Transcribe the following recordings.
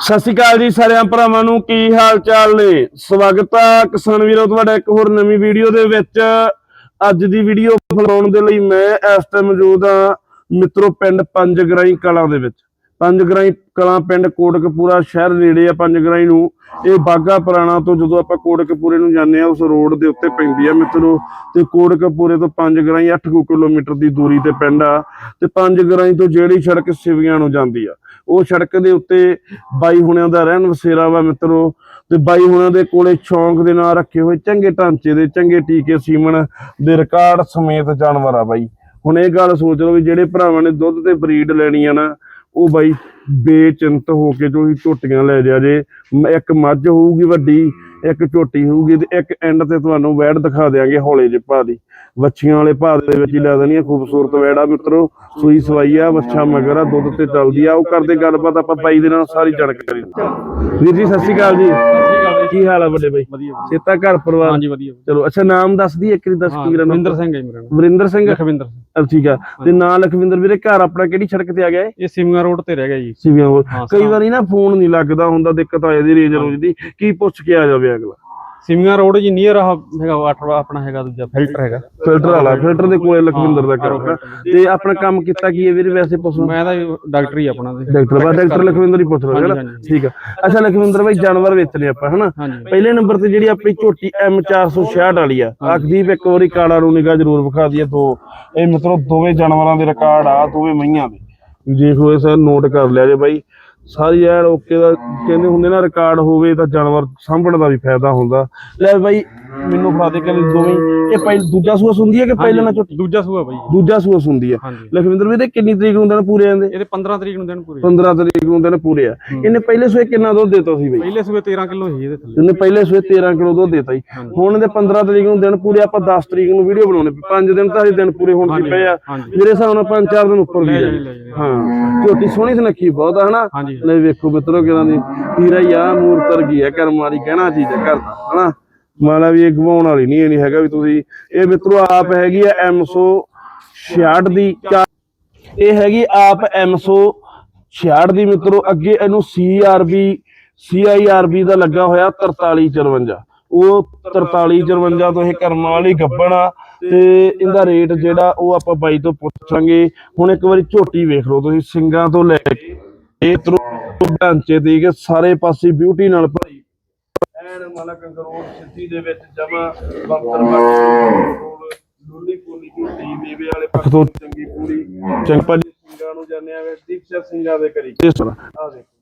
ਸਤਿ ਸ਼੍ਰੀ ਅਕਾਲ ਜੀ ਸਾਰਿਆਂ ਭਰਾਵਾਂ ਨੂੰ, ਕੀ ਹਾਲ ਚਾਲ ਨੇ? ਸਵਾਗਤ ਆ ਕਿਸਾਨ ਵੀਰੋ, ਤੁਹਾਡਾ ਇੱਕ ਹੋਰ ਨਵੀਂ ਵੀਡੀਓ ਦੇ ਵਿੱਚ। ਅੱਜ ਦੀ ਵੀਡੀਓ ਬਣਾਉਣ ਦੇ ਲਈ ਮੈਂ ਇਸ ਟਾਈਮ ਮੌਜੂਦ ਹਾਂ ਮਿੱਤਰੋ, ਪਿੰਡ ਪੰਜਗਰਾਈ ਕਲਾਂ ਦੇ ਵਿੱਚ। ਪੰਜਗਰਾਈ ਕਲਾਂ ਪਿੰਡ ਕੋਟਕਪੂਰਾ ਸ਼ਹਿਰ ਨੇੜੇ ਆ ਪੰਜਗਰਾਈ ਨੂੰ। ਇਹ ਬਾਗਾ ਪੁਰਾਣਾ ਤੋਂ ਜਦੋਂ ਆਪਾਂ ਕੋਟਕਪੂਰੇ ਨੂੰ ਜਾਂਦੇ ਆ, ਉਸ ਰੋਡ ਦੇ ਉੱਤੇ ਪੈਂਦੀ ਆ ਮਿੱਤਰੋ। ਤੇ ਕੋਟਕਪੂਰੇ ਤੋਂ ਪੰਜਗਰਾਈ 8 ਕਿਲੋਮੀਟਰ ਦੀ ਦੂਰੀ ਤੇ ਪਿੰਡ ਆ। ਤੇ ਪੰਜਗਰਾਈ ਤੋਂ ਜਿਹੜੀ ਸੜਕ ਸਿਵੀਆਂ ਨੂੰ ਜਾਂਦੀ ਆ। ਉਹ ਸੜਕ ਦੇ ਉੱਤੇ ਬਾਈ ਹੁਣਿਆਂ ਦਾ ਰਹਿਣ ਵਸੇਰਾ ਵਾ ਮਿੱਤਰੋ। ਤੇ ਬਾਈ ਹੁਣਾਂ ਦੇ ਕੋਲੇ ਸ਼ੌਂਕ ਦੇ ਨਾਲ ਰੱਖੇ ਹੋਏ ਚੰਗੇ ਢਾਂਚੇ ਦੇ, ਚੰਗੇ ਟੀਕੇ ਸੀਮਨ ਦੇ ਰਿਕਾਰਡ ਸਮੇਤ ਜਾਨਵਰ ਆ ਬਾਈ। ਹੁਣ ਇਹ ਗੱਲ ਸੋਚ ਲਓ ਵੀ ਜਿਹੜੇ ਭਰਾਵਾਂ ਨੇ ਦੁੱਧ ਤੇ ਬਰੀਡ ਲੈਣੀ ਆ ਨਾ ਉਹ ਬਾਈ ਬੇਚਿੰਤ ਹੋ ਕੇ ਜੋ ਝੋਟੀਆਂ ਲੈ ਜਾ ਜੇ ਇੱਕ ਮੱਝ ਹੋਊਗੀ ਵੱਡੀ, ਇੱਕ ਝੋਟੀ ਹੋਊਗੀ ਤੇ ਇੱਕ ਐਂਡ ਤੇ ਤੁਹਾਨੂੰ ਵੈੜ ਦਿਖਾ ਦੇਾਂਗੇ ਹੌਲੇ ਜਿਹੇ ਭਾਅ ਦੀ। ਵੱਛੀਆਂ ਵਾਲੇ ਭਾਅ ਦੇ ਵਿੱਚ ਹੀ ਲੈ ਦੇਣੀ ਖੂਬਸੂਰਤ ਵੈੜ ਆ ਮਿੱਤਰੋ, ਸੂਈ ਸਵਾਈ ਆ, ਵੱਛਾ ਮਗਰ ਆ, ਦੁੱਧ ਤੇ ਚੱਲਦੀ ਆ, ਉਹ ਕਰਦੇ ਗੱਲਬਾਤ ਆਪਾਂ ਬਾਈ ਦੇ ਨਾਲ ਸਾਰੀ ਜਾਣਕਾਰੀ। ਵੀਰ ਜੀ, ਸਤਿ ਸ਼੍ਰੀ ਅਕਾਲ ਜੀ। ਕੀ ਹਾਲ ਆ ਵੱਡੇ ਬਾਈ? ਵਧੀਆ ਸੇਤਾ ਘਰ ਪਰਿਵਾਰ? ਹਾਂਜੀ ਵਧੀਆ ਚਲੋ ਅੱਛਾ ਨਾਮ ਦੱਸ ਦੀ ਇੱਕ ਵਾਰੀ ਦੱਸ ਕੀ ਰਵਿੰਦਰ ਨਾਮ ਸਿੰਘ ਹੈ ਮੇਰਾ ਨਾਮ। ਵਰਿੰਦਰ ਸਿੰਘ? ਲਖਵਿੰਦਰ ਠੀਕ ਆ। ਤੇ ਨਾਂ ਲਖਵਿੰਦਰ ਵੀਰੇ ਘਰ ਆਪਣਾ ਕਿਹੜੀ ਸੜਕ ਤੇ ਆ ਗਿਆ ਇਹ? ਸਿਮਗਾ ਰੋਡ ਤੇ ਰਹਿ ਗਿਆ ਜੀ। ਕੋਲ ਹਾਂ, ਕਈ। ਵਾਰੀ ਨਾ ਫੋਨ ਨਹੀਂ ਲੱਗਦਾ ਹੁੰਦਾ ਦਿੱਕਤ ਆ ਜਾਂਦੀ ਰੇਂਜ ਰੋਜ ਦੀ। ਕੀ ਪੁੱਛ ਕੇ ਆ ਜਾਵੇ ਅਗਲਾ? ਸਿਮਗਾ ਰੋਡ ਜੀ ਨੀਅਰ ਆ ਹੈਗਾ ਵਾਟਰ ਆਪਣਾ ਹੈਗਾ ਦੂਜਾ ਫਿਲਟਰ ਹੈਗਾ। ਫਿਲਟਰ ਵਾਲਾ ਫਿਲਟਰ ਦੇ ਕੋਲੇ ਲਖਵਿੰਦਰ ਦਾ ਹਾਂ, ਘਰ। ਤੇ ਆਪਣਾ ਕੰਮ ਕੀਤਾ ਕੀ ਹੈ ਵੀਰੇ ਵੈਸੇ ਪੁੱਛੋ ਮੈਂ ਤਾਂ ਡਾਕਟਰ ਹੀ ਆਪਣਾ ਤੇ। ਡਾਕਟਰ ਬਾ ਡਾਕਟਰ ਲਖਵਿੰਦਰ ਹੀ ਪੁੱਛ ਰਿਹਾ ਹਾਂਜੀ। ਠੀਕ ਆ। ਅੱਛਾ ਲਖਵਿੰਦਰ ਭਾਈ ਜਾਨਵਰ ਵੇਚਨੇ ਆਪਾਂ ਹਨਾ? ਪਹਿਲੇ ਨੰਬਰ ਤੇ ਜਿਹੜੀ ਆਪਣੀ ਝੋਟੀ M466 ਵਾਲੀ ਆ ਅਕਦੀਪ ਇੱਕ ਵਾਰੀ ਕਾਲਾ ਨੂੰ ਨਿਗਾਹ ਜ਼ਰੂਰ ਵਿਖਾ ਦਈਏ ਦੋ। ਇਹ ਮਤਲਬ ਦੋਵੇਂ ਜਾਨਵਰਾਂ ਦੇ ਰਿਕਾਰਡ ਆ ਦੋਵੇਂ ਮਈਆਂ ਦੇ। ਦੇਖੋ ਇਹ ਸਰ ਨੋਟ ਕਰ ਲਿਆ ਜੇ ਬਾਈ ਸਾਰੀ ਐਨ ਓਕੇ ਦਾ, ਕਹਿੰਦੇ ਹੁੰਦੇ ਨਾ, ਰਿਕਾਰਡ ਹੋਵੇ ਤਾਂ ਜਾਨਵਰ ਸਾਂਭਣ ਦਾ ਵੀ ਫਾਇਦਾ ਹੁੰਦਾ। ਲੈ ਬਾਈ ਮੈਨੂੰ ਫੜਾ ਦੇ ਕਹਿੰਦੇ ਦੋਵੇਂ ਇਹ ਪਹਿਲ ਦੂਜਾ ਸੂਆ ਹੁੰਦੀ ਹੈ ਕਿ ਪਹਿਲਾਂ ਨਾ ਝੋਟੀ ਦੂਜਾ ਸੂਆ ਬਾਈ ਦੂਜਾ ਸੂਆ ਹੁੰਦੀ ਆ ਹਾਂਜੀ। ਲਖਵਿੰਦਰ ਵੀ ਤੇ ਕਿੰਨੀ ਤਰੀਕ ਨੂੰ ਦਿਨ ਪੂਰੇ ਆਂਦੇ ਇਹਦੇ 15 ਤਰੀਕ ਨੂੰ ਦਿਨ ਪੂਰੇ। 15 ਤਰੀਕ ਨੂੰ ਦਿਨ ਪੂਰੇ ਆ। ਇਹਨੇ ਪਹਿਲੇ ਸੂਏ ਕਿੰਨਾ ਦੁੱਧ ਦਿੱਤਾ ਸੀ ਬਈ? ਪਹਿਲੇ ਸੂਏ 13 ਕਿਲੋ ਸੀ ਇਹਦੇ ਥੱਲੇ। ਇਹਨੇ ਪਹਿਲੇ ਸੂਏ 13 ਕਿਲੋ ਦੁੱਧ ਦਿੱਤਾ ਸੀ। ਹੁਣ ਇਹਦੇ 15 ਤਰੀਕ ਨੂੰ ਦਿਨ ਪੂਰੇ ਆਪਾਂ 10 ਤਰੀਕ ਨੂੰ ਵੀਡੀਓ ਬਣਾਉਣੇ। 5 ਦਿਨ ਤਾਂ ਹਜੇ ਦਿਨ ਪੂਰੇ ਹੋਣ ਦੀ ਪਏ ਆ। ਹਾਂਜੀ। ਮੇਰੇ ਹਿਸਾਬ ਨਾਲ 5-4 ਦਿਨ ਉੱਪਰ ਵੀ ਆ। ਲੈ। ਹਾਂ। ਝੋਟੀ ਸੋਹਣੀ ਸੁਨੱਖੀ ਬਹੁਤ ਆ ਹਨਾ? ਹਾਂਜੀ। ਲੈ ਵੇਖੋ ਮਿੱਤਰੋ ਕਿਦਾਂ ਦੀ ਹੀਰਾ ਹੀ ਆ ਮੂਰਤਰ ਗਈ ਆ ਕਰਮ ਵਾਲੀ ਕਹਿਣਾ ਚੀਜ਼ ਹੈ ਘਰ ਦਾ ਹਨਾ? ਮਾਲਾ ਵੀ ਇਹ ਗਵਾਉਣ ਵਾਲੀ ਨਹੀਂ, ਇਹ ਨਹੀਂ ਹੈਗਾ ਵੀ ਤੁਸੀਂ, ਇਹ ਮਿੱਤਰੋ ਆਪ ਹੈਗੀ ਆ ਐਮਸੋ 66 ਦੀ ਇਹ ਹੈਗੀ ਆਪ ਐਮਸੋ 66 ਦੀ ਮਿੱਤਰੋ, ਅੱਗੇ ਇਹਨੂੰ ਸੀਆਰਬੀ ਸੀਆਈਆਰਬੀ ਦਾ ਲੱਗਾ ਹੋਇਆ 4354 ਉਹ 4354 ਤੋਂ ਇਹ ਕਰਮਾਂ ਵਾਲੀ ਗੱਬਣ ਆ ਤੇ ਇਹਦਾ ਰੇਟ ਜਿਹੜਾ ਉਹ ਆਪਾਂ ਬਾਈ ਤੋਂ ਪੁੱਛਾਂਗੇ। ਹੁਣ ਇੱਕ ਵਾਰੀ ਝੋਟੀ ਵੇਖ ਲਓ ਤੁਸੀਂ, ਸਿੰਗਾਂ ਤੋਂ ਲੈ ਕੇ ਇਹ ਤਰੋ ਢਾਂਚੇ ਦੀ ਕਿ ਸਾਰੇ ਪਾਸੇ ਬਿਊਟੀ ਨਾਲ ਭਰੀ ਐਨ ਮਾਲਾ ਕੰਗਰੋੜ ਸਿੱਧੀ ਦੇ ਵਿੱਚ ਜਮਾ ਬੰਦਰ ਬਾਕੀ ਲੁੱਲੀ ਪੋਲੀ ਝੋਟੀ ਮੇਵੇ ਵਾਲੇ ਪੱਖ ਤੋਂ ਚੰਗੀ ਪੂਰੀ ਜੀ ਸਿੰਘਾਂ ਨੂੰ ਜਾਣਿਆ ਵੇ ਦੀਪਸ਼ਾ ਸਿੰਘਾਂ ਦੇ ਕਰੀ ਇਸ ਤਰ੍ਹਾਂ। ਆ ਦੇਖੋ।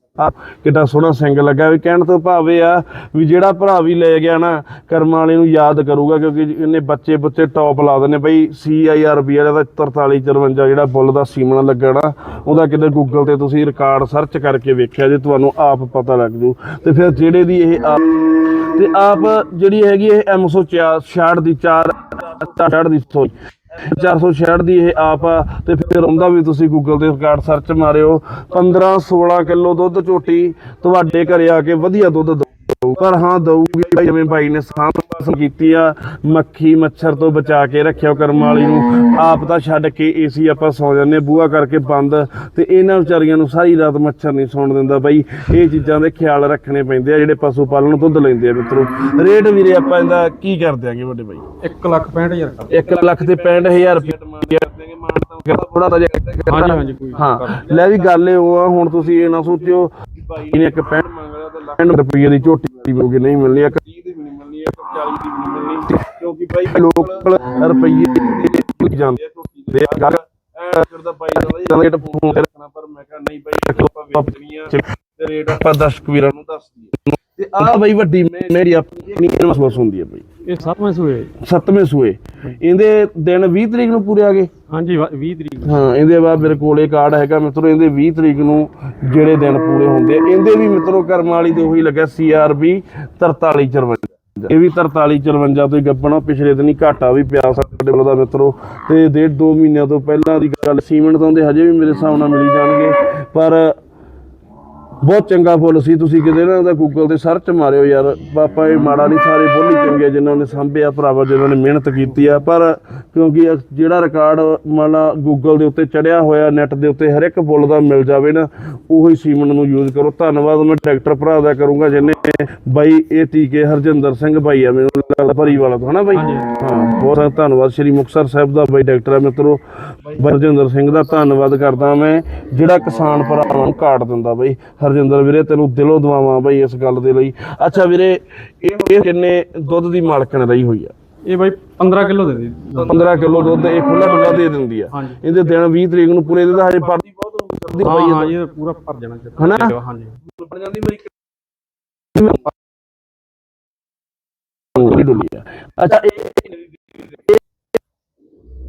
ਕਿੱਡਾ ਸੋਹਣਾ ਸਿੰਘ ਲੱਗਾ ਵੀ ਕਹਿਣ ਤੋਂ ਭਾਵ ਇਹ ਆ ਵੀ ਜਿਹੜਾ ਭਰਾ ਵੀ ਲੈ ਗਿਆ ਨਾ, ਕਰਮ ਵਾਲੇ ਨੂੰ ਯਾਦ ਕਰੂਗਾ ਕਿਉਂਕਿ ਇਹਨੇ ਬੱਚੇ ਬੱਚੇ ਟੌਪ ਲਾ ਦਿੰਦੇ ਬਈ ਸੀਆਈਆਰਬੀ ਵਾਲਾ ਦਾ 4354 ਜਿਹੜਾ ਬੁੱਲ ਦਾ ਸੀਮਣਾ ਲੱਗਣਾ ਉਹਦਾ ਕਿਤੇ ਗੂਗਲ ਤੇ ਤੁਸੀਂ ਰਿਕਾਰਡ ਸਰਚ ਕਰਕੇ ਵੇਖਿਆ ਜੇ ਤੁਹਾਨੂੰ ਆਪ ਪਤਾ ਲੱਗ ਜੂ। ਤੇ ਫਿਰ ਜਿਹੜੇ ਦੀ ਇਹ ਆਪ ਤੇ ਆਪ ਜਿਹੜੀ ਹੈਗੀ ਇਹ ਐਮਸੋ 66 ਦੀ 4 66 ਦੀ ਸੋਈ 466 ਦੀ ਇਹ ਆਪ ਆ ਤੇ ਫਿਰ ਉਹਦਾ ਵੀ ਤੁਸੀਂ ਗੂਗਲ ਤੇ ਰਿਕਾਰਡ ਸਰਚ ਮਾਰਿਓ। 15 16 ਕਿਲੋ ਦੁੱਧ ਝੋਟੀ, ਤੁਹਾਡੇ ਘਰੇ ਆ ਕੇ ਵਧੀਆ ਦੁੱਧ ਦਊ। ਪਰ ਹਾਂ, ਦਊਗੀ ਜਿਵੇਂ ਭਾਈ ਨੇ ਸਾਂਭ ਸੰਭਾਲ ਕੀਤੀ ਆ ਮੱਖੀ ਮੱਛਰ ਤੋਂ ਬਚਾ ਕੇ ਰੱਖਿਓ ਕਰਮ ਵਾਲੀ ਨੂੰ। ਆਪ ਤਾਂ ਛੱਡ ਕੇ ਏਸੀ ਆਪਾਂ ਸੌ ਜਾਂਦੇ ਬੂਹਾ ਕਰਕੇ ਬੰਦ। ਤੇ ਇਹਨਾਂ ਵਿਚਾਰੀਆਂ ਨੂੰ ਸਾਰੀ ਰਾਤ ਮੱਛਰ ਨਹੀਂ ਸੌਣ ਦਿੰਦਾ ਬਾਈ। ਇਹ ਚੀਜ਼ਾਂ ਦੇ ਖਿਆਲ ਰੱਖਣੇ ਪੈਂਦੇ ਆ ਜਿਹੜੇ ਪਸ਼ੂ ਪਾਲਣ ਦੁੱਧ ਲੈਂਦੇ ਆ ਮਿੱਤਰੋ। ਰੇਟ ਵੀਰੇ ਆਪਾਂ ਇਹਦਾ ਕੀ ਕਰ ਦਿਆਂਗੇ ਵੱਡੇ ਬਾਈ? 1 ਲੱਖ 65000 ਕਰ 1 ਲੱਖ ਤੇ 65000 ਰੁਪਏ ਮਾਨ ਥੋੜਾ ਤਾਂ ਹਾਂਜੀ ਹਾਂਜੀ ਕੋਈ ਹਾਂ ਲੈ ਵੀ ਗੱਲ ਇਹ ਉਹ ਆ ਹੁਣ ਤੁਸੀਂ ਇਹ ਨਾ ਸੋਚਿਓ ਨੇ ਇੱਕ ਪੈਂਟ ਮੰਗ ਲਿਆ ਤੇ ਲੱਖ ਰੁਪਏ ਦੀ ਝੋਟੀ ਮਿਲੂਗੀ ਨਹੀਂ ਮਿਲਣੀ ਇੱਕ 30 ਦੀ ਵੀ ਨਹੀਂ ਮਿਲਣੀ ਇੱਕ 40 ਦੀ ਵੀ ਨਹੀਂ ਮਿਲਣੀ ਕਿਉਂਕਿ ਭਾਈ ਲੋਕਲ ਰੁਪਏ ਦੀ ਜਾਂਦੇ ਆ ਦੇ ਗੱਲ ਭਾਈ ਦਾ ਰੇਟ ਫੋਨ ਤੇ ਰੱਖਣਾ ਪਰ ਮੈਂ ਕਿਹਾ ਨਹੀਂ ਭਾਈ ਆਪਾਂ ਵੇਚਣੀ ਆ ਤੇ ਰੇਟ ਆਪਾਂ ਦਰਸ਼ਕ ਵੀਰਾਂ ਨੂੰ ਦੱਸ ਦਈਏ। ਤੇ ਆ ਬਈ ਵੱਡੀ ਮੇਰੀ ਆਪਣੀ ਮਹਿਸੂਸ ਹੁੰਦੀ ਹੈ ਬਈ? ਇਹ ਸੱਤਵੇਂ ਸੂਏ। ਸੱਤਵੇਂ ਸੂਏ। ਇਹਦੇ ਦਿਨ 20 ਤਰੀਕ ਨੂੰ ਪੂਰੇ ਆ ਗਏ? ਹਾਂਜੀ 20 ਤਰੀਕ। ਹਾਂ ਇਹਦੇ ਬਾਅਦ ਮੇਰੇ ਕੋਲੇ ਕਾਰਡ ਹੈਗਾ ਮਿੱਤਰੋ ਇਹਦੇ 20 ਤਰੀਕ ਨੂੰ ਜਿਹੜੇ ਦਿਨ ਪੂਰੇ ਹੁੰਦੇ ਆ। ਇਹਦੇ ਵੀ ਮਿੱਤਰੋ ਕਰਮ ਵਾਲੀ ਦੇ ਉਹੀ ਲੱਗਾ ਸੀਆਰਬੀ 4354 ਇਹ ਵੀ 4354 ਤੋਂ ਹੀ ਗੱਬਣਾ ਪਿਛਲੇ ਦਿਨ ਹੀ ਘਾਟਾ ਵੀ ਪਿਆ ਸਾਡੇ ਕੋਲ ਦਾ ਮਿੱਤਰੋ। ਤੇ ਡੇਢ ਦੋ ਮਹੀਨਿਆਂ ਤੋਂ ਪਹਿਲਾਂ ਦੀ ਗੱਲ ਸੀਮੈਂਟ ਤਾਂ ਉਹਦੇ ਹਜੇ ਵੀ ਮੇਰੇ ਹਿਸਾਬ ਨਾਲ ਮਿਲੀ ਜਾਣਗੇ। ਪਰ ਬਹੁਤ ਚੰਗਾ ਫੁੱਲ ਸੀ। ਤੁਸੀਂ ਕਿਤੇ ਨਾ ਉਹਦਾ ਗੂਗਲ ਤੇ ਸਰਚ ਮਾਰਿਓ ਯਾਰ। ਪਾਪਾ ਇਹ ਮਾੜਾ ਨਹੀਂ ਸਾਰੇ ਫੁੱਲ ਹੀ ਚੰਗੇ ਜਿਨ੍ਹਾਂ ਨੇ ਸਾਂਭਿਆ ਭਰਾਵਾ ਜਿਨ੍ਹਾਂ ਨੇ ਮਿਹਨਤ ਕੀਤੀ ਆ। ਪਰ ਕਿਉਂਕਿ ਜਿਹੜਾ ਰਿਕਾਰਡ ਮਾਲਾ ਗੂਗਲ ਦੇ ਉੱਤੇ ਚੜਿਆ ਹੋਇਆ ਨੈਟ ਦੇ ਉੱਤੇ ਹਰ ਇੱਕ ਫੁੱਲ ਦਾ ਮਿਲ ਜਾਵੇ ਨਾ ਉਹੀ ਸੀਮਨ ਨੂੰ ਯੂਜ਼ ਕਰੋ। ਧੰਨਵਾਦ ਮੈਂ ਡਾਕਟਰ ਭਰਾ ਦਾ ਕਰੂੰਗਾ ਜਿਹਨੇ ਬਾਈ ਇਹ ਟੀਕੇ ਹਰਜਿੰਦਰ ਸਿੰਘ ਬਾਈ ਆ ਮੈਨੂੰ ਲੱਗਦਾ ਭਰੀ ਵਾਲਾ ਤੋਂ ਹਨਾ ਬਾਈ? ਹਾਂ ਬਹੁਤ ਧੰਨਵਾਦ। ਸ਼੍ਰੀ ਮੁਕਤਸਰ ਸਾਹਿਬ ਦਾ ਬਾਈ ਡਾਕਟਰ ਆ ਮਿੱਤਰੋ। ਹਰਜਿੰਦਰ ਸਿੰਘ ਦਾ ਧੰਨਵਾਦ ਕਰਦਾ ਮੈਂ। ਜਿਹੜਾ ਕਿਸਾਨ ਭਰਾਵਾਂ ਨੂੰ ਕਾਟ ਦਿੰਦਾ ਬਾਈ ਹਰਜਿੰਦਰ ਵੀਰੇ ਤੈਨੂੰ ਦਿਲੋਂ ਦੁਆਵਾਂ ਬਾਈ ਇਸ ਗੱਲ ਦੇ ਲਈ। ਅੱਛਾ ਵੀਰੇ ਇਹ ਕਿੰਨੇ ਦੁੱਧ ਦੀ ਮਾਲਕਣ ਰਹੀ ਹੋਈ ਆ? ਇਹ ਬਾਈ 15 ਕਿਲੋ ਦੇ ਦੇ। 15 ਕਿਲੋ ਦੁੱਧ ਇਹ ਖੁੱਲਾ ਡੁੱਲਾ ਦੇ ਦਿੰਦੀ ਆ। ਇਹਦੇ ਦਿਨ 20 ਤਰੀਕ ਨੂੰ ਪੂਰੇ ਦੇ ਤਾਂ ਹਜੇ ਪੜਦੀ ਬਹੁਤ ਹੁੰਦੀ ਹਾਂ ਇਹ ਪੂਰਾ ਭਰ ਜਾਣਾ। ਹਨਾ? ਹਾਂਜੀ। ਬਣ ਜਾਂਦੀ ਮੇਰੀ ਡੁੱਲੀ ਆ। ਅੱਛਾ ਇਹ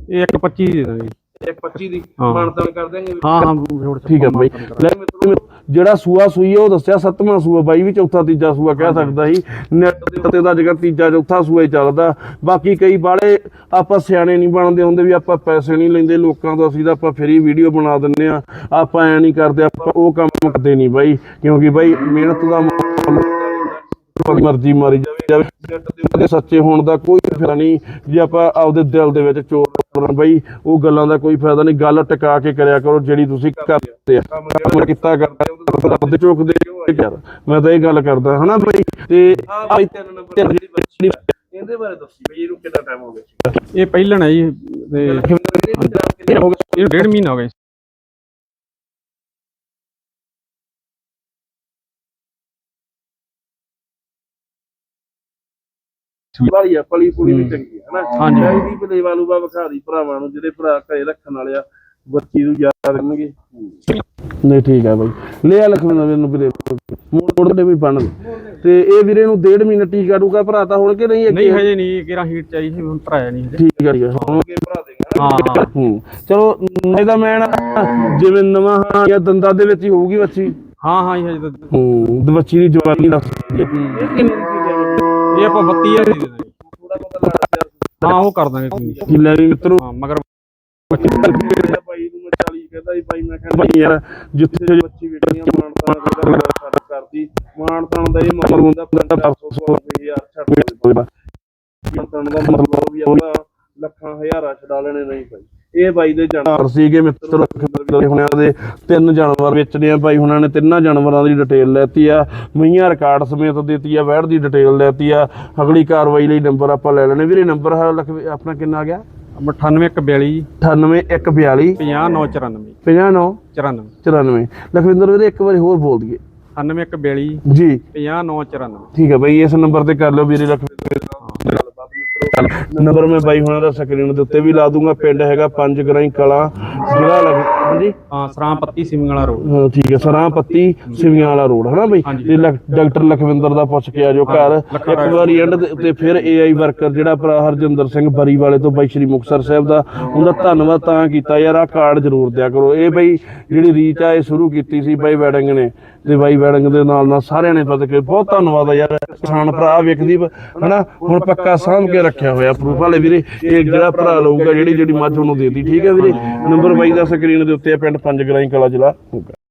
ਇਹ ਇੱਕ 25 ਦੇ ਦਾਂਗੇ 25 ਦੀ ਹਾਂ। ਮਾਨਤਾਨ ਕਰ ਦੇਂਗੇ ਹਾਂ ਹਾਂ ਥੋੜਾ ਠੀਕ ਹੈ ਬਾਈ। ਲੈ ਮਿੱਤਰੋ, ਜਿਹੜਾ ਸੂਆ ਸੂਈ ਆ ਉਹ ਦੱਸਿਆ ਸੱਤਵਾਂ ਸੂਆ ਬਾਈ ਵੀ ਚੌਥਾ ਤੀਜਾ ਸੂਆ ਕਹਿ ਸਕਦਾ ਸੀ। ਨੈਟ ਦੇ ਉੱਤੇ ਦਾ ਜਗ੍ਹਾ ਤੀਜਾ ਚੌਥਾ ਸੂਆ ਹੀ ਚੱਲਦਾ। ਬਾਕੀ ਕਈ ਬਾਲੇ ਆਪਾਂ ਸਿਆਣੇ ਨਹੀਂ ਬਣਦੇ ਹੁੰਦੇ ਵੀ ਆਪਾਂ ਪੈਸੇ ਨਹੀਂ ਲੈਂਦੇ ਲੋਕਾਂ ਤੋਂ ਅਸੀਂ ਤਾਂ ਆਪਾਂ ਫਰੀ ਵੀਡੀਓ ਬਣਾ ਦਿੰਨੇ ਆ ਆਪਾਂ ਐ ਨਹੀਂ ਕਰਦੇ ਆਪਾਂ ਉਹ ਕੰਮ ਕਰਦੇ ਨਹੀਂ ਬਾਈ। ਕਿਉਂਕਿ ਬਾਈ ਮਿਹਨਤ ਦਾ ਮੁੱਲ ਮਰਜ਼ੀ ਮਾਰੀ ਜਾਵੇ ਜਾਵੇ ਦੇ ਸੱਚੇ ਹੋਣ ਦਾ ਕੋਈ ਫਾਇਦਾ ਨਹੀਂ ਜੇ ਆਪਾਂ ਆਪਦੇ ਦਿਲ ਦੇ ਵਿੱਚ ਚੋਰ ਕਰਨ ਬਈ ਉਹ ਗੱਲਾਂ ਦਾ ਕੋਈ ਫਾਇਦਾ ਨਹੀਂ ਗੱਲ ਟਿਕਾ ਕੇ ਕਰਿਆ ਕਰੋ ਜਿਹੜੀ ਤੁਸੀਂ ਕਰਦੇ ਆ। ਕੰਮ ਕੀਤਾ ਕਰਦੇ ਚੁੱਕਦੇ ਯਾਰ ਮੈਂ ਤਾਂ ਇਹ ਗੱਲ ਕਰਦਾ ਹਨਾ ਬਈ? ਤੇ ਬਈ ਤਿੰਨ ਨੰਬਰ ਜਿਹੜੀ ਬੱਚੀ ਇਹਦੇ ਬਾਰੇ ਦੱਸੀ ਬਈ ਇਹਨੂੰ ਕਿੰਨਾ ਟਾਈਮ ਹੋ ਗਿਆ ਇਹ ਪਹਿਲਣ ਹੈ ਜੀ ਤੇ ਹੋ ਗਿਆ ਇਹ ਡੇਢ ਮਹੀਨਾ ਹੋ ਗਿਆ। ਵਾਲੀ ਆ ਪਲੀ ਪੁਲੀ ਵੀ ਚੰਗੀ ਆ ਹਨਾ? ਹਾਂਜੀ। ਚਾਹੀਦੀ ਭਲੇ ਵਾਲੂ ਬਾ ਵਿਖਾ ਦੀ ਭਰਾਵਾਂ ਨੂੰ ਜਿਹੜੇ ਭਰਾ ਘਰੇ ਰੱਖਣ ਵਾਲੇ ਆ ਬੱਚੀ ਨੂੰ ਯਾਦ ਕਰਨਗੇ। ਨਹੀਂ ਠੀਕ ਆ ਬਾਈ। ਲੈ ਆ ਲਖਵਿੰਦਰ ਵੀਰ ਨੂੰ ਵੀਰੇ ਮੋੜ ਮੋੜ ਦੇ ਵੀ ਬਣ। ਤੇ ਇਹ ਵੀਰੇ ਨੂੰ ਡੇਢ ਮਹੀਨਾ ਟੀਕਾ ਟੂਕਾ ਭਰਾ ਤਾਂ ਹੁਣ ਕਿ ਨਹੀਂ ਨਹੀਂ ਹਜੇ ਨਹੀਂ ਕਿਹੜਾ ਹੀਟ ਚਾਹੀ ਸੀ ਹੁਣ ਭਰਾਇਆ ਨਹੀਂ ਹਜੇ। ਠੀਕ ਆ ਹੁਣ ਕੇ ਭਰਾ ਦੇਗਾ ਹਾਂ ਹਾਂ। ਹੂੰ। ਚਲੋ ਇਹਦਾ ਮੈਂ ਨਾ ਜਿਵੇਂ ਨਵਾਂ ਜਾਂ ਦੰਦਾਂ ਦੇ ਵਿੱਚ ਹੀ ਹੋਊਗੀ ਬੱਚੀ। ਹਾਂ ਹਾਂ ਜੀ, ਹਜੇ ਤਾਂ ਹੂੰ ਤੇ ਬੱਚੀ ਦੀ ਜਵਾਨੀ ਦੱਸ ਇਹ ਕਿੰਨੀ ਦੀ ਇਹ ਆਪਾਂ 32000 ਦੀ ਦੇ ਦਾਂਗੇ ਥੋੜਾ ਬਹੁਤਾ ਲੜ ਪਿਆ ਹਾਂ ਉਹ ਕਰ ਦਾਂਗੇ ਕੋਈ ਨੀ। ਕੀ ਲੈ ਵੀ ਮਿੱਤਰੋ? ਹਾਂ ਮਗਰ ਬਾਈ ਨੂੰ ਮੈਂ 40 ਕਹਿੰਦਾ ਸੀ ਬਾਈ ਮੈਂ ਕਹਿੰਦਾ ਬਾਈ ਯਾਰ ਜਿੱਥੇ ਬੱਚੀ ਵੇਖਣੀ ਆ ਮਾਨਤਾਨ ਦਾ ਛੱਡ ਕਰਦੀ। ਮਾਨਤਾਨ ਦਾ ਇਹ ਮਤਲਬ ਹੁੰਦਾ 500 ਹਜ਼ਾਰ ਛੱਡ ਦੇ ਮਾਨਤਾਨ ਦਾ ਮਤਲਬ ਵੀ ਆਪਾਂ ਲੱਖਾਂ ਹਜ਼ਾਰਾਂ ਛਡਾ ਲੈਣੇ ਨਹੀਂ ਭਾਈ ਇਹ ਬਾਈ ਦੇ ਜਾਨਵਰ ਸੀਗੇ ਮਿੱਤਰ ਹੁਣਾਂ ਦੇ ਤਿੰਨ ਜਾਨਵਰ ਵੇਚਣੇ ਆ ਭਾਈ ਹੁਣਾਂ ਨੇ ਤਿੰਨਾਂ ਜਾਨਵਰਾਂ ਦੀ ਡਿਟੇਲ ਲੈਤੀ ਆ। ਮਈਆਂ ਰਿਕਾਰਡ ਸਮੇਤ ਦਿੱਤੀ ਆ ਵੈੜ ਦੀ ਡਿਟੇਲ ਲੈਤੀ ਆ। ਅਗਲੀ ਕਾਰਵਾਈ ਲਈ ਨੰਬਰ ਆਪਾਂ ਲੈ ਲੈਣੇ। ਵੀਰੇ ਨੰਬਰ ਆਪਣਾ ਕਿੰਨਾ ਆ ਗਿਆ? 9842 98142 50994 59 94 94 ਲਖਵਿੰਦਰ ਵੀਰੇ ਇੱਕ ਵਾਰੀ ਹੋਰ ਬੋਲ ਦਈਏ। 9842 ਜੀ। 50994 ਠੀਕ ਹੈ ਬਾਈ ਇਸ ਨੰਬਰ ਤੇ ਕਰ ਲਿਓ ਵੀਰੇ ਲਖਵਿੰਦਰ। ਨੰਬਰ ਮੈਂ ਬਾਈ ਹੁਣਾਂ ਦਾ ਸਕਰੀਨ ਦੇ ਉੱਤੇ ਵੀ ਲਾ ਦੂੰਗਾ। ਪਿੰਡ ਹੈਗਾ ਪੰਜ ਗਰਾਈ ਕਲਾ। ਜ਼ਿਲ੍ਹਾ ਲਖ ਹਾਂਜੀ। ਹਾਂ ਸਰਾਂ ਪੱਤੀ ਸਿਮਿੰਗ ਵਾਲਾ ਰੋਡ। ਹਾਂ, ਠੀਕ ਹੈ ਸਰਾਂ ਪੱਤੀ ਸਿਵੀਆਂ ਵਾਲਾ ਰੋਡ ਹਨਾ ਬਈ? ਹਾਂਜੀ। ਤੇ ਲਖ- ਡਾਕਟਰ ਲਖਵਿੰਦਰ ਦਾ ਪੁੱਛ ਕੇ ਆ ਜਾਓ ਘਰ ਇੱਕ ਵਾਰੀ ਐਂਡ ਉੱਤੇ ਫਿਰ ਏਆਈ ਵਰਕਰ ਜਿਹੜਾ ਭਰਾ ਹਰਜਿੰਦਰ ਸਿੰਘ ਬਰੀ ਵਾਲੇ ਤੋਂ ਬਾਈ ਸ਼੍ਰੀ ਮੁਕਤਸਰ ਸਾਹਿਬ ਦਾ ਉਹਦਾ ਧੰਨਵਾਦ ਤਾਂ ਕੀਤਾ। ਯਾਰ ਆ ਕਾਰਡ ਜ਼ਰੂਰ ਦਿਆ ਕਰੋ। ਇਹ ਬਈ ਜਿਹੜੀ ਰੀਚ ਆ ਇਹ ਸ਼ੁਰੂ ਕੀਤੀ ਸੀ ਬਾਈ ਵੈਡਿੰਗ ਨੇ। ਤੇ ਬਾਈ ਵੈਡਿੰਗ ਦੇ ਨਾਲ ਨਾਲ ਸਾਰਿਆਂ ਨੇ ਪਤਾ ਕਿ ਬਹੁਤ ਧੰਨਵਾਦ ਆ ਯਾਰ। ਕਿਸਾਨ ਭਰਾ ਵੇਖਦੀ ਹਨਾ? ਹੁਣ ਪੱਕਾ ਸਾਂਭ ਕੇ ਰੱਖਿਆ ਹੋਇਆ ਪ੍ਰੂਫ ਵਾਲੇ ਵੀਰੇ ਇਹ ਜਿਹੜਾ ਭਰਾ ਲਊਗਾ ਜਿਹੜੀ ਜਿਹੜੀ ਮੱਝ ਉਹਨੂੰ ਦੇਦੀ ਠੀਕ ਹੈ ਵੀਰੇ? ਨੰਬਰ ਬਾਈ ਦਾ ਸਕਰੀਨ ਦੇ ਉੱਤੇ ਆ ਪਿੰਡ ਪੰਜ ਗਰਾਈ ਕਲਾ ਜ਼ਿਲ੍ਹਾ। ਹੋਊਗਾ